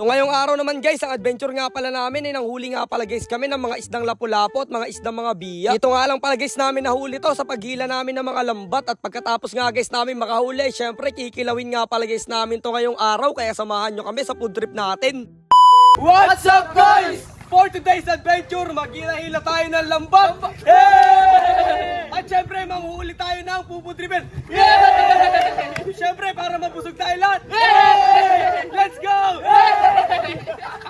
So ngayong araw naman guys, ang adventure nga pala namin ay nanghuli nga pala guys kami ng mga isdang lapu-lapo at mga isdang mga biya. Ito nga lang pala guys namin nahuli to sa paghila namin ng mga lambat at pagkatapos nga guys namin makahuli, syempre kikilawin nga pala guys namin to ngayong araw kaya samahan nyo kami sa food trip natin. What's up guys? For today's adventure, maghila-hila tayo ng lambat! Yay! At syempre, manghuli tayo ng puputripan! Yay! Syempre, para mabusog tayo lahat! Yay! Yeah.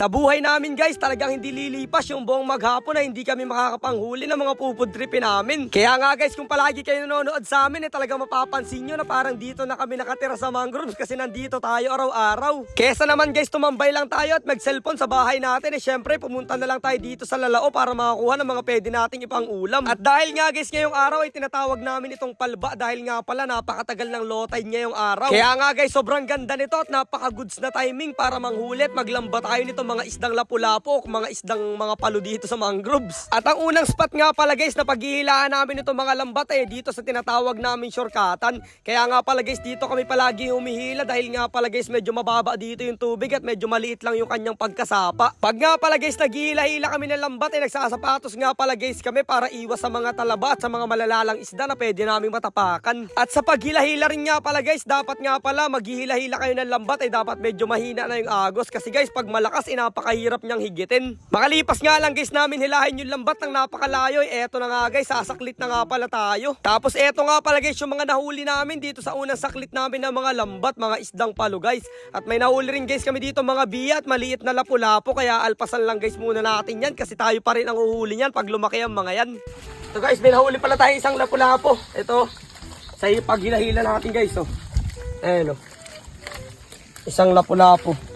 Sa buhay namin guys, talagang hindi lilipas yung buong maghapon na hindi kami makakapanghuli ng mga pupudripin namin. Kaya nga guys, kung palagi kayo nanonood sa amin, eh talagang mapapansin nyo na parang dito na kami nakatira sa mangroves kasi nandito tayo araw-araw. Kesa naman guys, tumambay lang tayo at mag-cellphone sa bahay natin, eh syempre pumunta na lang tayo dito sa lalao para makakuha ng mga pwede nating ipang ulam. At dahil nga guys, ngayong araw ay tinatawag namin itong palba dahil nga pala napakatagal ng tide ngayong araw. Kaya nga guys, sobrang ganda nito at napaka-goods na timing para manghuli at maglamba tayo nito mga isdang lapu-lapo o mga isdang mga palo dito sa mangroves. At ang unang spot nga pala guys na paghihilaan namin itong mga lambat eh dito sa tinatawag namin shortcutan. Kaya nga pala guys dito kami palagi humihila dahil nga pala guys medyo mababa dito yung tubig at medyo maliit lang yung kanyang pagkasapa. Pag nga pala guys naghihila-hila kami ng lambat eh nagsasapatos nga pala guys kami para iwas sa mga talaba at sa mga malalalang isda na pwede naming matapakan. At sa paghila-hila rin nga pala guys dapat nga pala maghihila-hila kayo ng lambat ay dapat medyo mahina na yung agos kasi guys pag malakas eh napakahirap niyang higitin. Makalipas nga lang guys namin hilahin yung lambat ng napakalayo eh eto na nga guys sasaklit na nga pala tayo. Tapos eto nga pala guys yung mga nahuli namin dito sa unang saklit namin ng mga lambat mga isdang palo guys. At may nahuli rin guys kami dito mga biya at maliit na lapu-lapo kaya alpasan lang guys muna natin yan kasi tayo pa rin ang uhuli niyan pag lumaki ang mga yan. So guys may nahuli pala tayo isang lapu-lapo. Ito sa paghilahila natin guys oh. Ayan oh. Isang lapu-lapo.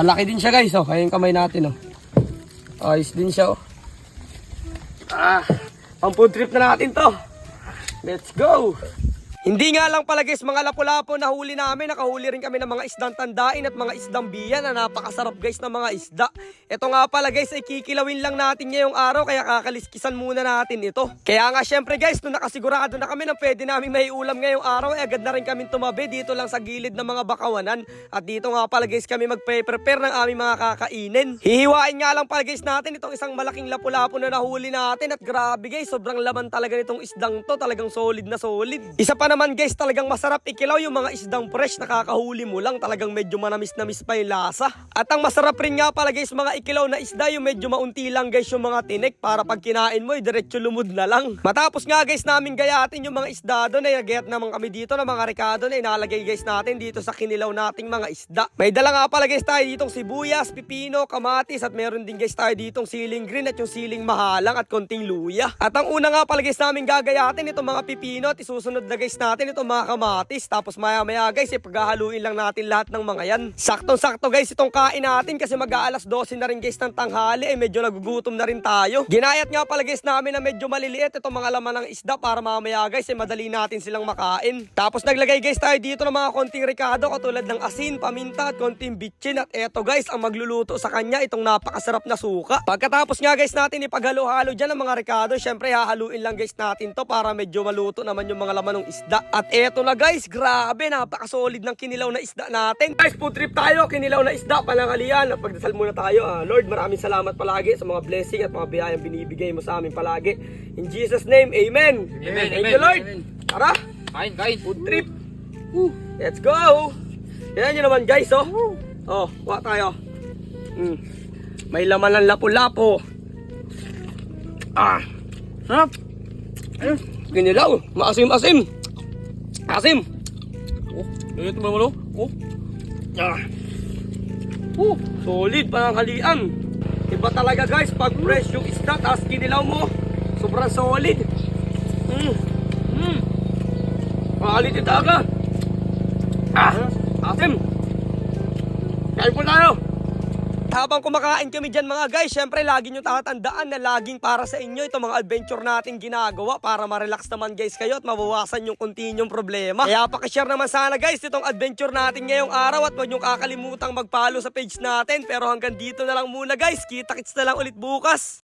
Malaki din siya guys, oh. Kaya yung kamay natin, oh. Ayos din siya, oh. Ah, pang food trip na natin to. Let's go! Hindi nga lang pala guys, mga lapu-lapo na huli namin, nakahuli rin kami ng mga isdang tandain at mga isdang biya na napakasarap guys ng mga isda. Ito nga pala guys, ay kikilawin lang natin ngayong araw kaya kakaliskisan muna natin ito. Kaya nga syempre guys, nung nakasigurado na kami na pwede namin may ulam ngayong araw, eh agad na rin kami tumabi dito lang sa gilid ng mga bakawanan. At dito nga pala guys, kami magpe-prepare ng aming mga kakainin. Hihiwain nga lang pala guys natin itong isang malaking lapu-lapo na nahuli natin at grabe guys, sobrang laman talaga nitong isdang to, talagang solid na solid. Isa pa naman guys, talagang masarap ikilaw yung mga isdang fresh na kakahuli mo lang, talagang medyo manamis-namis pa yung lasa. At ang masarap rin nga pala guys, mga ikilaw na isda, yung medyo maunti lang guys yung mga tinik para pag kinain mo, eh, diretso lumod na lang. Matapos nga guys namin gayatin yung mga isda doon, ay nagayat naman kami dito ng mga rekado na inalagay guys natin dito sa kinilaw nating mga isda. May dala nga pala guys tayo ditong sibuyas, pipino, kamatis at meron din guys tayo ditong siling green at yung siling mahalang at konting luya. At ang una nga pala guys namin gagayatin itong mga pipino at isusunod na guys natin itong mga kamatis. Tapos maya maya guys, ipaghahaluin lang natin lahat ng mga yan. Saktong-sakto guys itong kain natin kasi mag-aalas 12 na rin guys ng tanghali eh medyo nagugutom na rin tayo. Ginayat nga pala guys namin na medyo maliliit itong mga laman ng isda para mamaya guys eh madali natin silang makain. Tapos naglagay guys tayo dito ng mga konting ricado katulad ng asin, paminta at konting bitchin at eto guys ang magluluto sa kanya itong napakasarap na suka. Pagkatapos nga guys natin ipaghalo-halo dyan ng mga ricado, syempre hahaluin lang guys natin to para medyo maluto naman yung mga laman ng isda. At eto na guys, grabe napakasolid ng kinilaw na isda natin. Guys, food trip tayo, kinilaw na isda, panangalian. Pagdasal muna tayo. Ah, Lord, maraming salamat palagi sa mga blessing at mga biyayang binibigay mo sa amin palagi. In Jesus name, Amen. Amen, Thank amen, you Lord. amen. Tara, Kain, kain. food trip. Woo. Let's go. Yan nyo naman guys, oh. Oh, kuha tayo. Mm. May laman ng lapu-lapo. Ah, Sarap. kinilaw. Maasim-asim. Asim. Oh, ganito mo malo? Oh. Ah. Uh, solid panangkalian. Iba talaga guys, pag fresh yung isda, tapos kinilaw mo, sobrang solid. Mm. Mm. Makalitin talaga. Ah, asim. Kain po tayo. Habang kumakain kami dyan mga guys, syempre lagi nyo tatandaan na laging para sa inyo itong mga adventure natin ginagawa para ma-relax naman guys kayo at mabawasan yung kontinyong problema. Kaya pakishare naman sana guys itong adventure natin ngayong araw at huwag nyo kakalimutang mag-follow sa page natin. Pero hanggang dito na lang muna guys, kita-kits na lang ulit bukas.